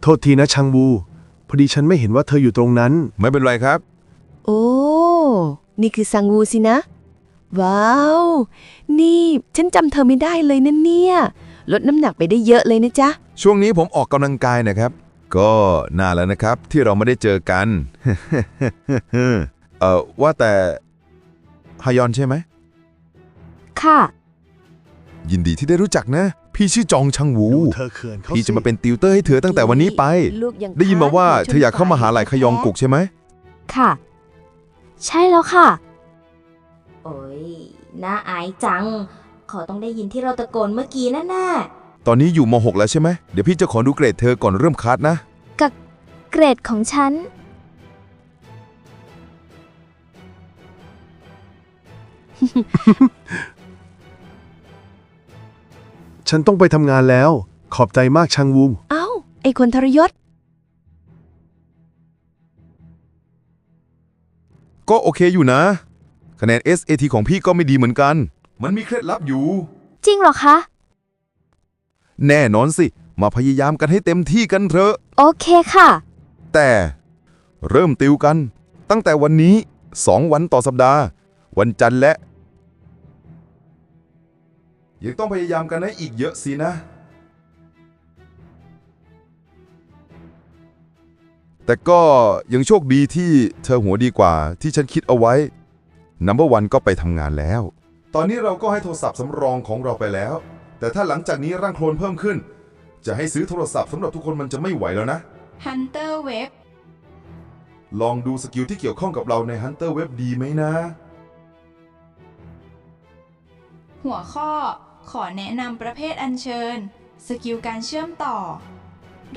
โทษทีนะชังวู พอดีฉันไม่เห็นว่าเธออยู่ตรงนั้น ไม่เป็นไรครับ โอ้ นี่คือซังวูสินะ ว้าว นี่ฉันจำเธอไม่ได้เลยนะเนี่ย ลดน้ำหนักไปได้เยอะเลยนะจ๊ะ ช่วงนี้ผมออกกำลังกายนะครับ ก็นานแล้วนะครับที่เราไม่ได้เจอกัน เอ่อว่าแต่ฮายอนใช่ไหม ค่ะ ยินดีที่ได้รู้จักนะ พี่ชื่อจองชังวูดูเธอเขินเขาพี่สิจะมาเป็นติวเตอร์ให้เธอตั้งแต่วันนี้ไป ลูกยังได้ยินมาว่าค้งเธออยากเข้ามาหาลัยขยองกุกใช่ไหม ค่ะ ใช่แล้วค่ะ โอ้ยน่าอายจัง ขอต้องได้ยินที่เราตะโกนเมื่อกี้นั่นน่ะตอนนี้อยู่ม .6 แล้วใช่ไหม เดี๋ยวพี่จะขอดูเกรดเธอก่อนเริ่มคัดนะเกรดของฉัน ฉันต้องไปทำงานแล้ว ขอบใจมากชังวูเอ้า ไอคนทรยศ ก็โอเคอยู่นะ คะแนน SAT ของพี่ก็ไม่ดีเหมือนกัน มันมีเคล็ดลับอยู่ จริงเหรอคะ แน่นอนสิ มาพยายามกันให้เต็มที่กันเถอะ โอเคค่ะ แต่เริ่มติวกัน ตั้งแต่วันนี้ 2 วันต่อสัปดาห์ วันจันทร์และ ยังต้องพยายามกันให้อีกเยอะสินะ แต่ก็ยังโชคดีที่เธอหัวดีกว่าที่ฉันคิดเอาไว้นัมเบอร์วันก็ไปทำงานแล้ว ตอนนี้เราก็ให้โทรศัพท์สำรองของเราไปแล้ว แต่ถ้าหลังจากนี้ร่างโคลนเพิ่มขึ้น จะให้ซื้อโทรศัพท์สำหรับทุกคนมันจะไม่ไหวแล้วนะ Hunter Web ลองดูสกิลที่เกี่ยวข้องกับเราใน Hunter Web ดีไหมนะ หัวข้อ ขอแนะนำประเภทอัญเชิญ สกิลการเชื่อมต่อ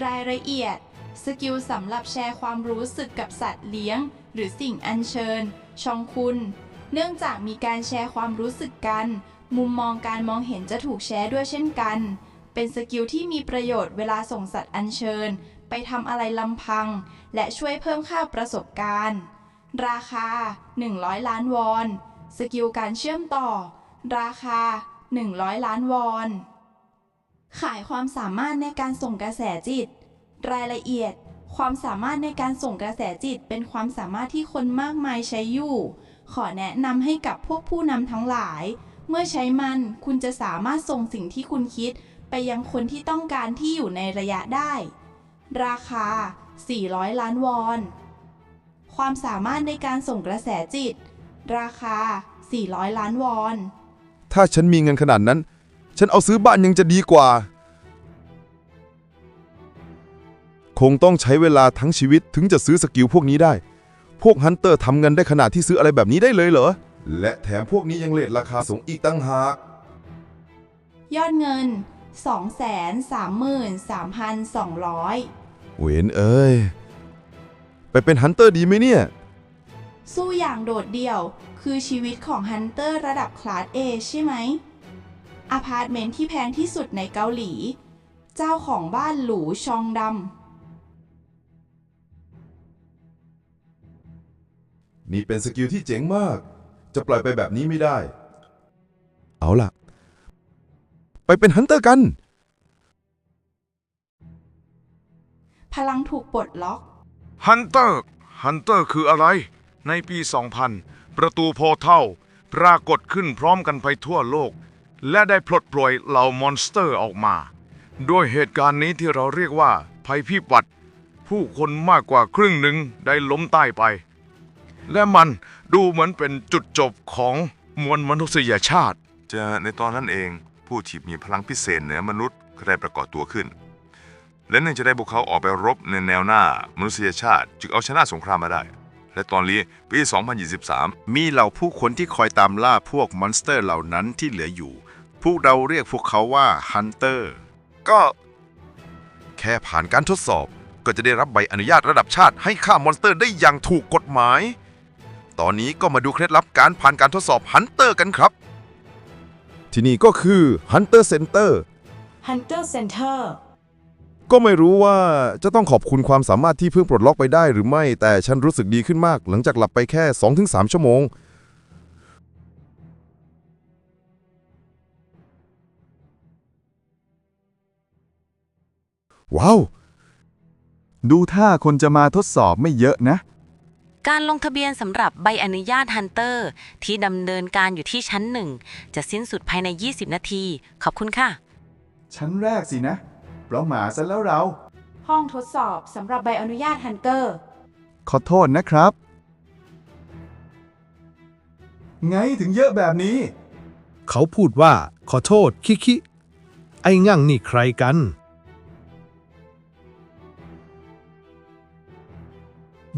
รายละเอียด สกิลสำหรับแชร์ความรู้สึกกับสัตว์เลี้ยง หรือสิ่งอัญเชิญ ชองคุณ เนื่องจากมีการแชร์ความรู้สึกกัน มุมมองการมองเห็นจะถูกแชร์ด้วยเช่นกัน เป็นสกิลที่มีประโยชน์เวลาส่งสัตว์อัญเชิญ ไปทำอะไรลำพัง และช่วยเพิ่มค่าประสบการณ์ ราคา 100 ล้านวอน สกิลการเชื่อมต่อ ราคา 100 ล้านวอน ขายความสามารถในการส่งกระแสจิต รายละเอียด ความสามารถในการส่งกระแสจิตเป็นความสามารถที่คนมากมายใช้อยู่ ขอแนะนำให้กับพวกผู้นำทั้งหลาย เมื่อใช้มันคุณจะสามารถส่งสิ่งที่คุณคิด ไปยังคนที่ต้องการที่อยู่ในระยะได้ ราคา 400 ล้านวอน ความสามารถในการส่งกระแสจิต ราคา 400 ล้านวอน ถ้าฉันมีเงินขนาดนั้น ฉันเอาซื้อบ้านยังจะดีกว่า คงต้องใช้เวลาทั้งชีวิตถึงจะซื้อสกิลพวกนี้ได้ พวกฮันเตอร์ทำเงินได้ขนาดที่ซื้ออะไรแบบนี้ได้เลยเหรอ และแถมพวกนี้ยังเลทราคาสูงอีกตั้งหาก ยอดเงิน 233,200 เวนเอ้ย ไปเป็นฮันเตอร์ดีไหมเนี่ย สู้อย่างโดดเดี่ยว คือชีวิตของฮันเตอร์ระดับคลาส A ใช่ไหมอพาร์ตเมนต์ที่แพงที่สุดในเกาหลี เจ้าของบ้านหรูชองดนี่เป็นสกิลที่เจ๋งมาก จะปล่อยไปแบบนี้ไม่ได้ เอาล่ะ ไปเป็นฮันเตอร์กันำพลังถูกปลดล็อก ฮันเตอร์ ฮันเตอร์คืออะไร ในปี 2000 ประตูโพเท่าปรากฏขึ้นพร้อมกันไปทั่วโลก และได้ปลดปล่อยเหล่ามอนสเตอร์ออกมา ด้วยเหตุการณ์นี้ที่เราเรียกว่าภัยพิบัติ ผู้คนมากกว่าครึ่งหนึ่งได้ล้มตายไป และมันดูเหมือนเป็นจุดจบของมวลมนุษยชาติ จะในตอนนั้นเองผู้ที่มีพลังพิเศษเหนือมนุษย์ก็ได้ประกอบตัวขึ้น และเนื่องจากได้พวกเขาออกไปรบในแนวหน้ามนุษยชาติ จึงเอาชนะสงครามมาได้ และตอนนี้ปี 2023 มีเหล่าผู้คนที่คอยตามล่าพวกมอนสเตอร์เหล่านั้นที่เหลืออยู่ พวกเราเรียกพวกเขาว่าฮันเตอร์ก็ แค่ผ่านการทดสอบ ก็จะได้รับใบอนุญาตระดับชาติให้ฆ่ามอนสเตอร์ได้อย่างถูกกฎหมาย ตอนนี้ก็มาดูเคล็ดลับการผ่านการทดสอบฮันเตอร์กันครับ ที่นี่ก็คือ Hunter Center Hunter Center ก็ไม่รู้ว่าจะต้องขอบคุณความสามารถที่เพิ่งปลดล็อกไปได้หรือไม่ แต่ฉันรู้สึกดีขึ้นมาก หลังจากหลับไปแค่ 2-3 ชั่วโมง ว้าว ดูท่าคนจะมาทดสอบไม่เยอะนะ การลงทะเบียนสำหรับใบอนุญาตฮันเตอร์ที่ดำเนินการอยู่ที่ชั้นหนึ่งจะสิ้นสุดภายใน 20 นาที ขอบคุณค่ะ ชั้นแรกสินะเพ ราะหมาซะแล้วเรา ห้องทดสอบสำหรับใบอนุญาตฮันเตอร์ ขอโทษนะครับ ไงถึงเยอะแบบนี้ เขาพูดว่า ขอโทษ คิคิ ไอ้งั่งนี่ใครกัน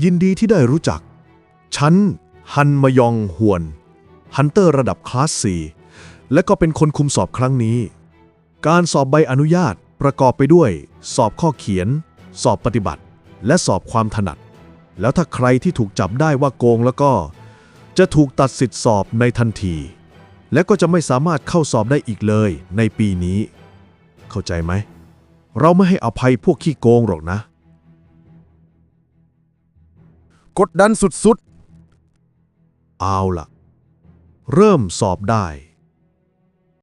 ยินดีที่ได้รู้จัก ฉัน ฮันมยองฮวน ฮันเตอร์ระดับคลาส 4 และก็เป็นคนคุมสอบครั้งนี้ การสอบใบอนุญาต ประกอบไปด้วย สอบข้อเขียน สอบปฏิบัติ และสอบความถนัด แล้วถ้าใครที่ถูกจับได้ว่าโกงแล้วก็ จะถูกตัดสิทธิสอบในทันที และก็จะไม่สามารถเข้าสอบได้อีกเลยในปีนี้ เข้าใจไหม เราไม่ให้อภัยพวกขี้โกงหรอกนะ กดดันสุดเอาล่ะ เริ่มสอบได้